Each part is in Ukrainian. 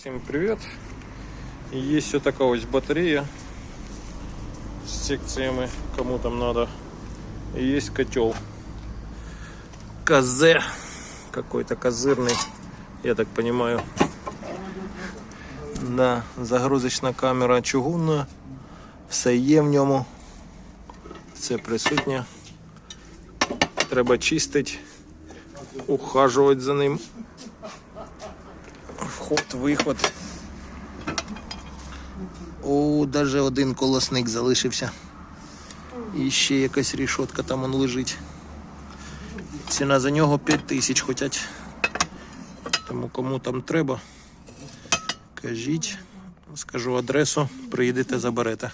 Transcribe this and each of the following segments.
Всем привет! Есть вот такая вот батарея с секциями, кому там надо. И есть котел. КЗ. Какой-то козырный, я так понимаю. Да, загрузочна камера чугунна. Все є в ньому. Все присутнє. Треба чистити, ухажувати за ним. Вход, виход. О, даже один колосник залишився. І ще якась рішотка там он лежить. Ціна за нього 5 тисяч хотять. Тому кому там треба, кажіть, скажу адресу, приїдете, заберете.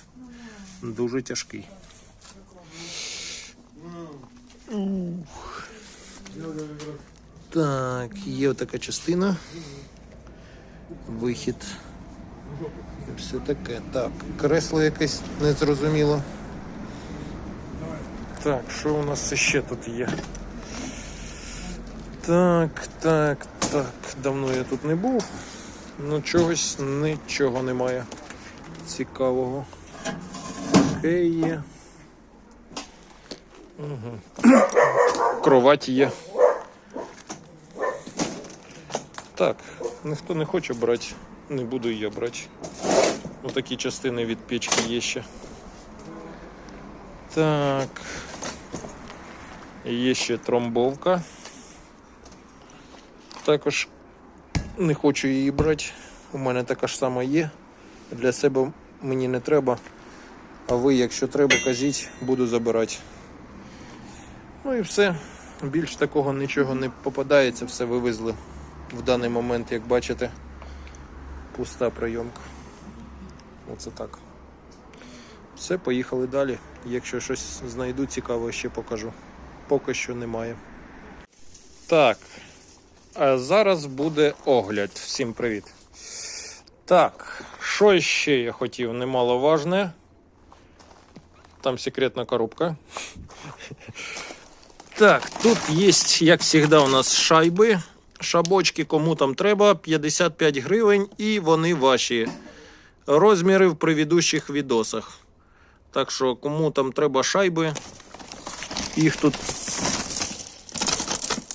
Дуже тяжкий. Ух. Так, є така частина. Вихід. І все таке. Так, кресло якесь незрозуміло. Так, що у нас ще тут є? Так, так, так. Давно я тут не був. Ну чогось нічого немає цікавого. Таке є. Угу. Кровать є. Так, ніхто не хоче брати, не буду я брати. Отакі частини від печки є ще. Так. Є ще тромбовка. Також не хочу її брати. У мене така ж сама є. Для себе мені не треба. А ви, якщо треба, кажіть, буду забирати. Ну і все. Більш такого нічого не попадається, все вивезли. В даний момент, як бачите, пуста прийомка. Оце так. Все, поїхали далі. Якщо щось знайду цікаве, ще покажу. Поки що немає. Так. А зараз буде огляд. Всім привіт. Так, що ще я хотів немаловажне. Там секретна коробка. Так, тут є, як завжди, у нас шайби. Шабочки, кому там треба, 55 гривень, і вони ваші. Розміри в предыдущих відосах. Так що, кому там треба шайби, їх тут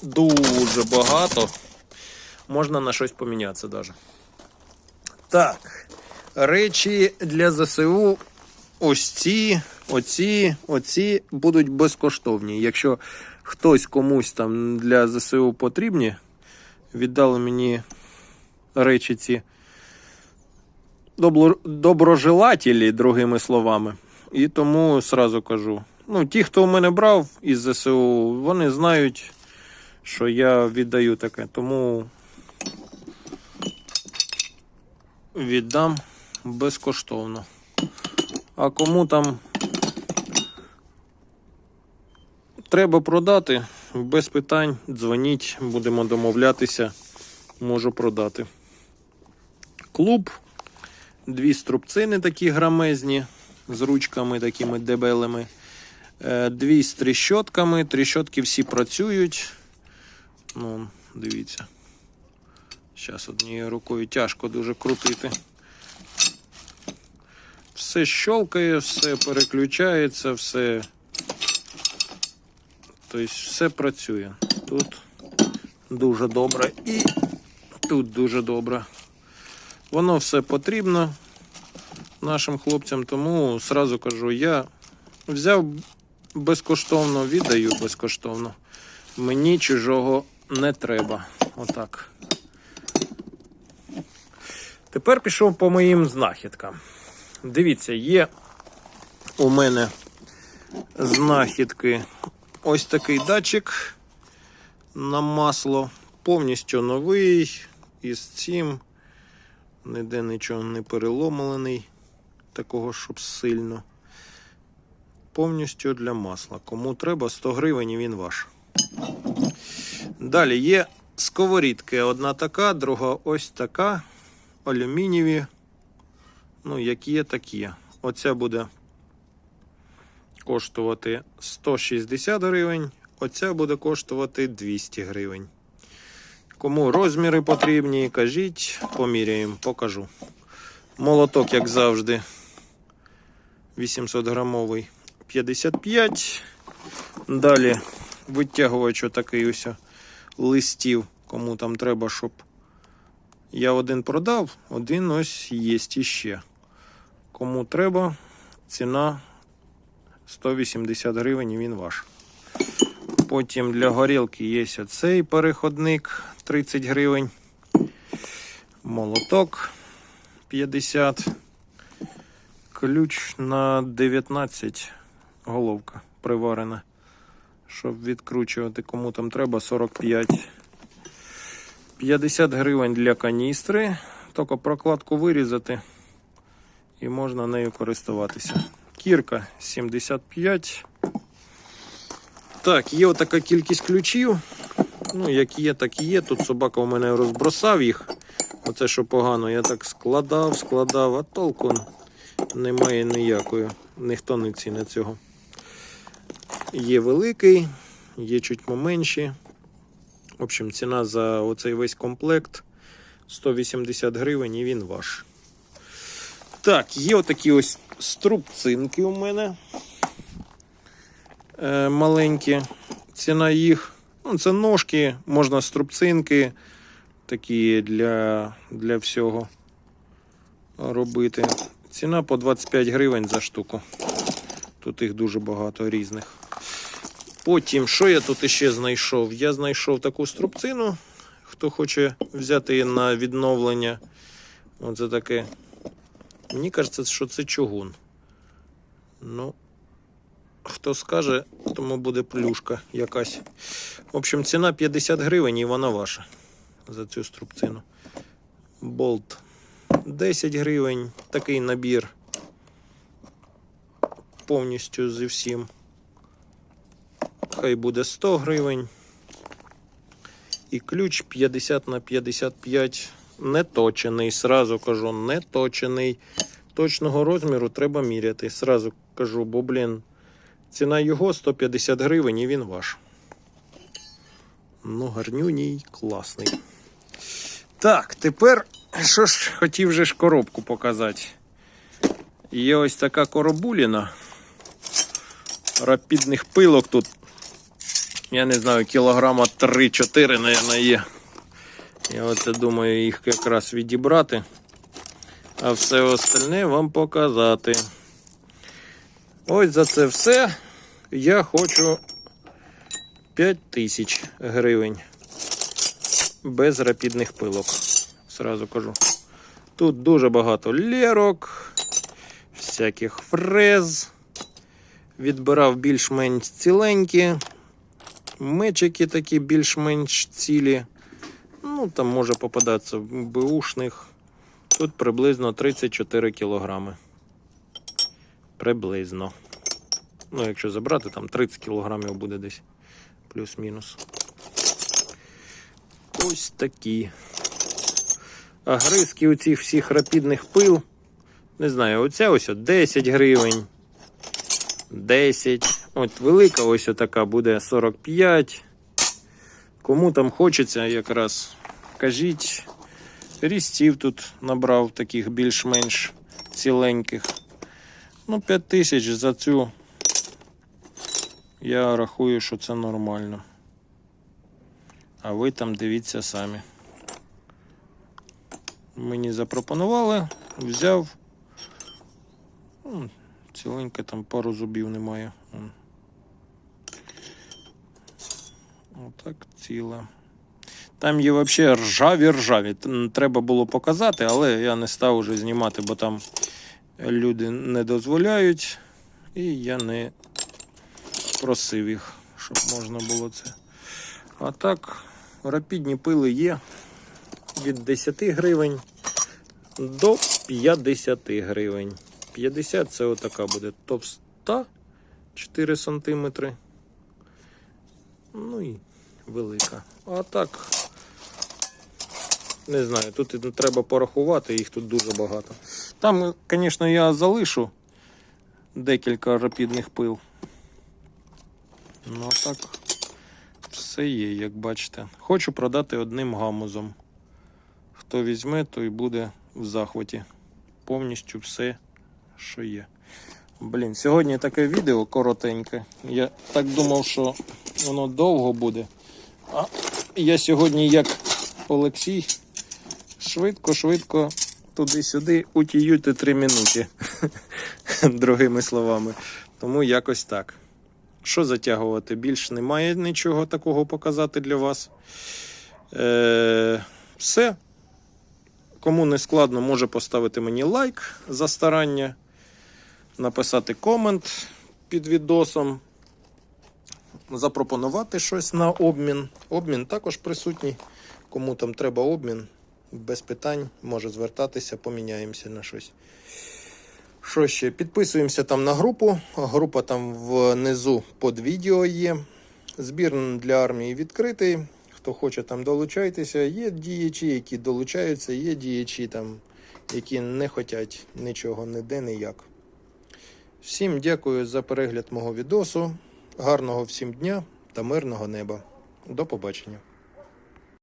дуже багато. Можна на щось помінятися навіть. Так, речі для ЗСУ. Ось ці, оці, оці будуть безкоштовні. Якщо хтось комусь там для ЗСУ потрібні, віддали мені речі ці добро, доброжелателі, другими словами. І тому сразу кажу. Ну, ті, хто у мене брав із ЗСУ, вони знають, що я віддаю таке. Тому віддам безкоштовно. А кому там треба продати, без питань, дзвоніть, будемо домовлятися, можу продати. Клуб, дві струбцини такі грамезні, з ручками такими дебелими, е, дві з тріщотками. Тріщотки всі працюють. Ну, дивіться. Зараз однією рукою тяжко дуже крутити. Все щелкає, все переключається, все. Тобто все працює. Тут дуже добре і тут дуже добре. Воно все потрібно нашим хлопцям, тому сразу кажу, я взяв безкоштовно, віддаю безкоштовно. Мені чужого не треба. Отак. Тепер пішов по моїм знахідкам. Дивіться, є у мене знахідки ось такий датчик на масло, повністю новий, із цим. Ніде нічого не переломлений, такого, щоб сильно. Повністю для масла. Кому треба, 100 гривень і він ваш. Далі є сковорідки. Одна така, друга ось така. Алюмінієві. Ну, які є, такі є. Оця буде коштувати 160 гривень, оця буде коштувати 200 гривень. Кому розміри потрібні, кажіть, поміряємо, покажу. Молоток, як завжди, 800 грамовий 55. Далі витягувач отакий ось листів, кому там треба, щоб я один продав, один ось є іще. Кому треба, ціна 180 гривень і він ваш. Потім для горілки є оцей переходник 30 гривень. Молоток 50. Ключ на 19 головка приварена. Щоб відкручувати, кому там треба 45. 50 гривень для каністри. Тільки прокладку вирізати і можна нею користуватися. Кірка 75. Так, є отака кількість ключів. Ну, як є, так і є. Тут собака у мене розбросав їх. Оце що погано, я так складав, складав, а толку немає ніякої. Ніхто не цінить цього. Є великий, є чуть поменші. В общем, ціна за оцей весь комплект 180 гривень і він ваш. Так, є отакі ось струбцинки у мене. Е, маленькі. Ціна їх. Ну, це ножки, можна струбцинки такі для, для всього робити. Ціна по 25 гривень за штуку. Тут їх дуже багато різних. Потім, що я тут іще знайшов? Я знайшов таку струбцину. Хто хоче взяти її на відновлення. Оце таке. Мені кажеться, що це чугун. Ну, хто скаже, тому буде плюшка якась. В общем, ціна 50 гривень і вона ваша за цю струбцину. Болт 10 гривень. Такий набір. Повністю зі всім. Хай буде 100 гривень. І ключ 50 на 55 не точений. Сразу кажу, не точений. Точного розміру треба міряти. Сразу кажу, бо, блін, ціна його 150 гривень і він ваш. Ну, гарнюній, класний. Так, тепер що ж хотів же ж коробку показати. Є ось така коробуліна. Рапідних пилок тут. Я не знаю, кілограма 3-4, мабуть, є. Я оце думаю їх якраз відібрати. А все остальне вам показати. Ось за це все я хочу 5 тисяч гривень. Без рапідних пилок. Сразу кажу. Тут дуже багато лєрок, всяких фрез. Відбирав більш-менш ціленькі. Мечики такі більш-менш цілі. Ну, там може попадатися бушних. Тут приблизно 34 кілограми. Приблизно. Ну, якщо забрати, там 30 кілограмів буде десь. Плюс-мінус. Ось такі. А гризки у цих всіх рапідних пил. Не знаю, оця ось 10 гривень. 10. От велика ось така буде 45. Кому там хочеться якраз, кажіть. Рістів тут набрав таких більш-менш ціленьких. Ну, 5 тисяч за цю. Я рахую, що це нормально. А ви там дивіться самі. Мені запропонували, взяв. М, Ціленьке там пару зубів немає. Отак ціле. Там є взагалі ржаві ржаві. Треба було показати, але я не став уже знімати, бо там люди не дозволяють. І я не просив їх, щоб можна було це. А так, рапідні пили є від 10 гривень до 50 гривень. 50 це отака буде товста 4 сантиметри. Ну і велика. А так, не знаю, тут треба порахувати, їх тут дуже багато. Там, звісно, я залишу декілька рапідних пил. Ну а так, Все є, як бачите. Хочу продати одним гамузом. Хто візьме, той буде в захваті. Повністю все, що є. Блін, сьогодні таке відео коротеньке. Я так думав, що воно довго буде. А я сьогодні, як Олексій, швидко-швидко туди-сюди утіюти три минути. Другими словами. Тому якось так. Що затягувати? Більш немає нічого такого показати для вас. Е, все. Кому не складно, може поставити мені лайк за старання, написати комент під відосом, запропонувати щось на обмін. Обмін також присутній. Кому там треба обмін, без питань може звертатися, поміняємося на щось. Що ще? Підписуємося там на групу. Група там внизу під відео є. Збір для армії відкритий. Хто хоче там долучайтеся. Є діячі, які долучаються, є діячі там, які не хочуть нічого ніде, ніяк. Всім дякую за перегляд мого відосу. Гарного всім дня та мирного неба. До побачення.